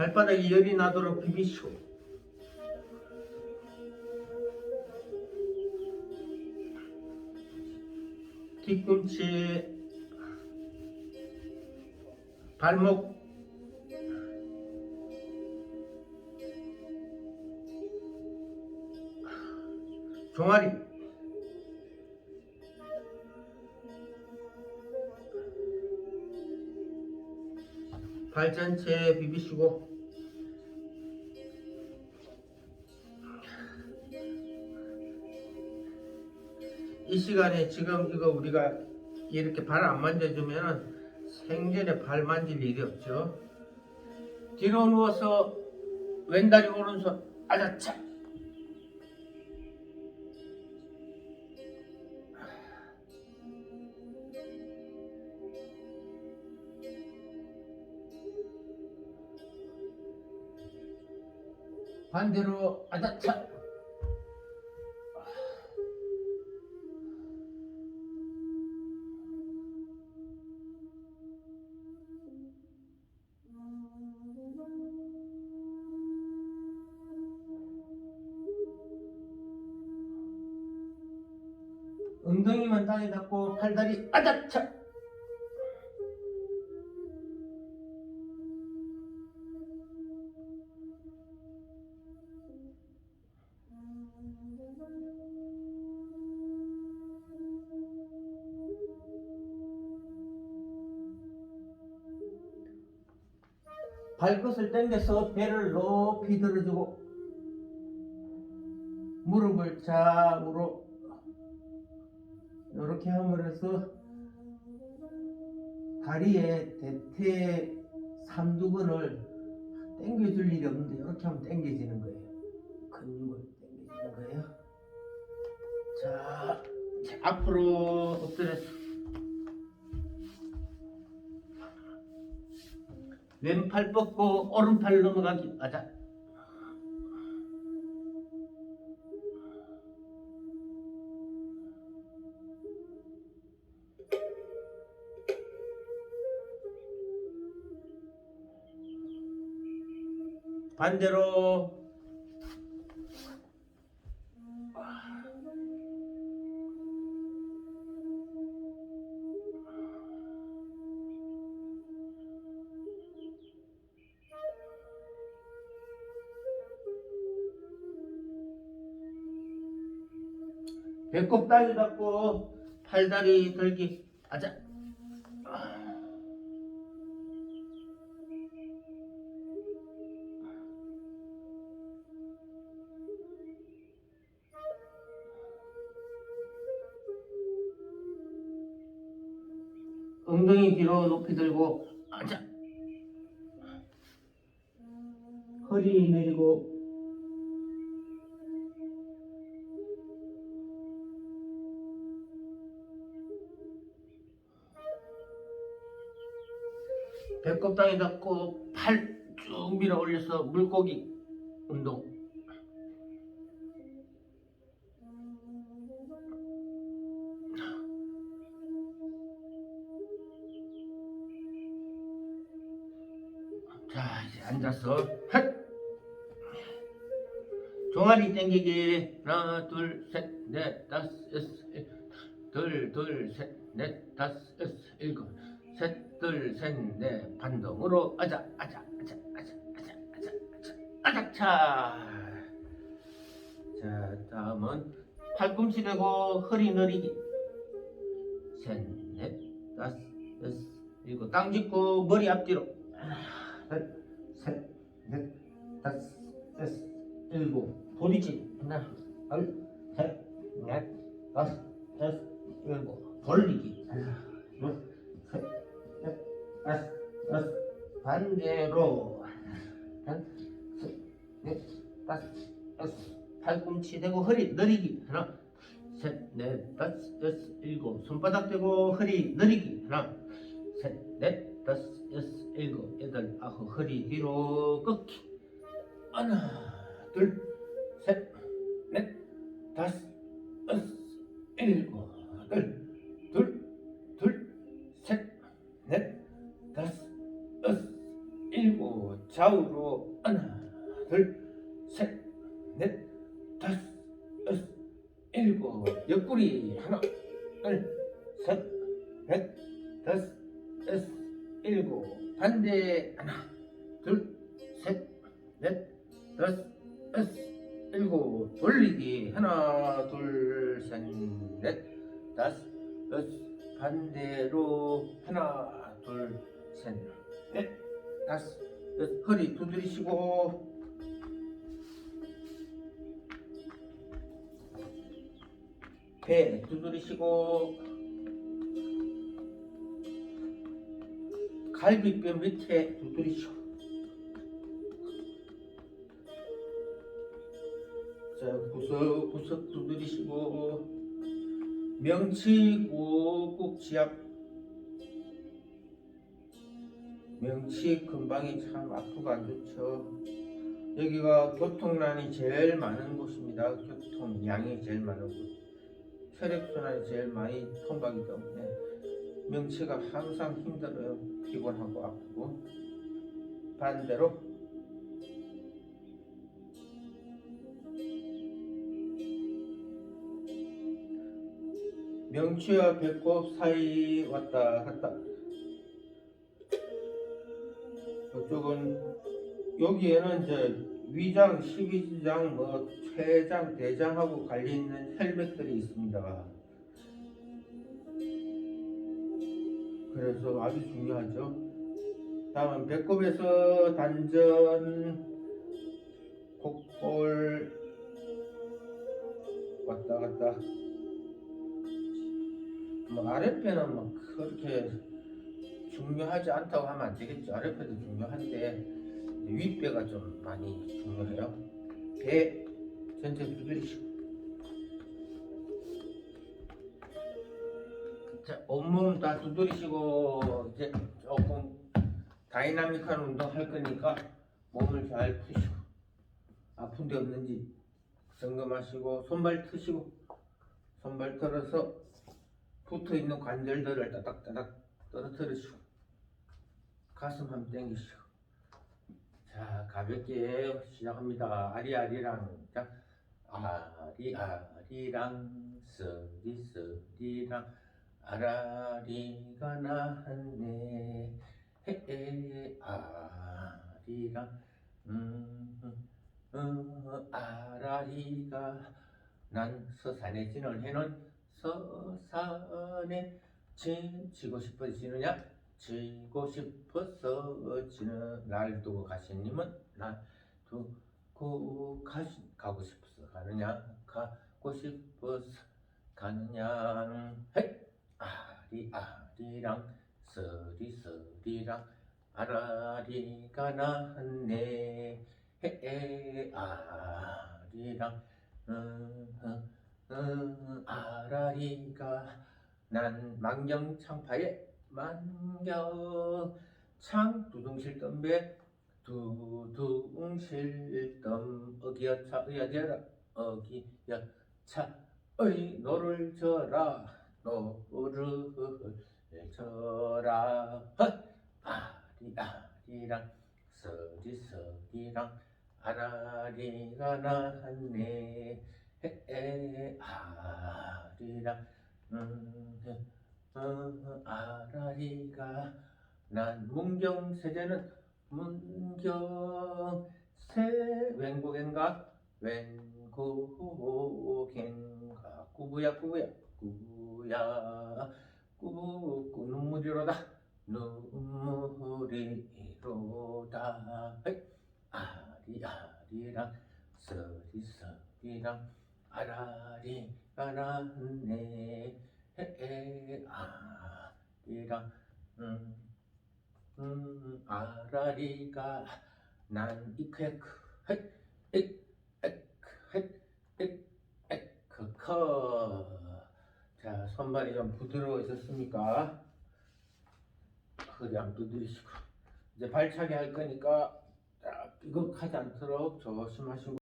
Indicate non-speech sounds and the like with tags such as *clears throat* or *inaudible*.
발바닥에 열이 나도록 비비시고 뒤꿈치 발목 종아리 발 전체 비비시고 이 시간에 지금 이거 우리가 이렇게 발 안 만져주면 생전에 발 만질 일이 없죠. 뒤로 누워서 왼다리 오른손 아자차 반대로 아자차 엉덩이만 땅에 닿고 팔다리 아자차 발끝을 당겨서 배를 높이 들어주고 무릎을 좌우로 이렇게 함으로써 다리에 대퇴 삼두근을 당겨줄 일이 없는데 이렇게 하면 당겨지는 거예요. 근육을 당겨지는 거예요. 자, 자, 앞으로 엎드려서 왼팔 뻗고 오른팔 넘어가기 맞아. 반대로 배꼽 다리 잡고 팔다리 들기. 아자. 엉덩이 뒤로 높이 들고 앉아 허리 내리고 배꼽 땅에 닿고 팔 쭉 밀어 올려서 물고기 운동. 자 이제 앉아서 핫 종아리 당기기. 하나 둘셋넷 다섯 여섯 둘 둘 셋 넷 다섯 여섯 일곱 셋둘셋넷 반동으로. 아자 아자 아자 아자 아자 아자 아자 아자차 자 다음은 팔꿈치 대고 허리 내리기. 셋넷 다섯 여섯 일곱. 땅 짚고 머리 앞뒤로. 셋, 넷, 다섯, 여섯, 일곱, 돌리지. 하나, 둘, 셋, 넷, 다섯, 여섯, 일곱, 돌리기. 하나, 둘, 셋, 여섯, 반대로. 셋, 넷, 다섯, 여섯, 팔꿈치 대고 허리 내리기. 하나, 셋, 넷, 다섯, 여섯, 일곱, 손바닥 대고 허리 내리기. 하나, 셋, 넷, 다섯, 여섯, 일곱, 여덟, 아홉, 허리 뒤로 꺾기. 하나, 둘, 셋, 넷, 다섯, 여섯, 일곱, 둘, 좌우로. *clears throat* 하나 둘 셋 넷 다섯 여섯 일곱. 옆구리 하나 둘 셋 넷 다섯 여섯 일곱. 반대 하나 둘 셋 넷 다섯 여섯 일곱. 돌리기. 하나 둘 셋 넷 다섯 여섯. 반대로 하나 둘 셋 넷 다섯 여섯 허리 두드리시고. 배 두드리시고. 갈비뼈 밑에 두드리시고. 자 구석구석 두드리시고. 명치 꾹꾹 지압 명치 근방이 참 아프고 안 좋죠. 여기가 교통량이 제일 많은 곳입니다. 교통량이 제일 많은 곳. 혈액순환이 제일 많이 통과하기 때문에 명치가 항상 힘들어요. 피곤하고 아프고. 반대로 명치와 배꼽 사이 왔다 갔다 이쪽은 여기에는 이제 위장, 십이지장, 뭐 췌장, 대장하고 관련 있는 혈맥들이 있습니다. 그래서 아주 중요하죠. 다음은 배꼽에서 단전, 곡골 왔다 갔다. 뭐 아랫배는 뭐 그렇게 중요하지 않다고 하면 안 되겠죠. 아랫배도 중요한데 윗배가 좀 많이 중요해요. 배 전체 두드리시고. 자, 온몸 다 두드리시고 이제 조금 다이나믹한 운동 할 거니까 몸을 잘 푸시고 아픈 데 없는지 점검하시고 손발 트시고 손발 틀어서 붙어 있는 관절들을 따닥따닥 떨어뜨리시고 가슴 한번 당기시고 자 가볍게 시작합니다. 아리아리랑 자 아리아리랑 쓰리 쓰리랑 아라리가 나왔네. 헤헤 아리랑 음, 음, 아라리가 난 서산에 진을 해놓은 서산에 지, 지고 싶어지느냐 지고 싶어서 지는 날 두고 가시님은 날 두고 가시, 가고 싶어서 가느냐? 가고 싶어서 가느냐? 헤 아리 아리랑 서리 서리랑 아라리가 나왔네. 헤 아리랑 음, 음, 음, 아라리가 난 만경창파에 만경창 두둥실덤배. 두둥실덤. 어기여차 의야제라. 어기여차. 의 노를 져라. 노를 져라. 헛. 아리 아리랑. 서리 서리랑. 아라리가 나왔네. 헤 아리랑. 음, 음, 아라리가 난 문경 세제는 문경 세 웬곡인가? 웬곡인가? 꾸부야 꾸부야 꾸부야 꾸부 눈물이로다 눈물이로다. 헤이. 아리 아리랑 서리 서리랑 아라리가 났네 헤헤 아리랑 음, 음 아라리가 난 이크에크 헷 헷헷헷 에크커. 자 손발이 좀 부드러워졌습니까? 허리 안 두드리시고. 이제 발차기 할 거니까 자, 이거 하지 않도록 조심하시고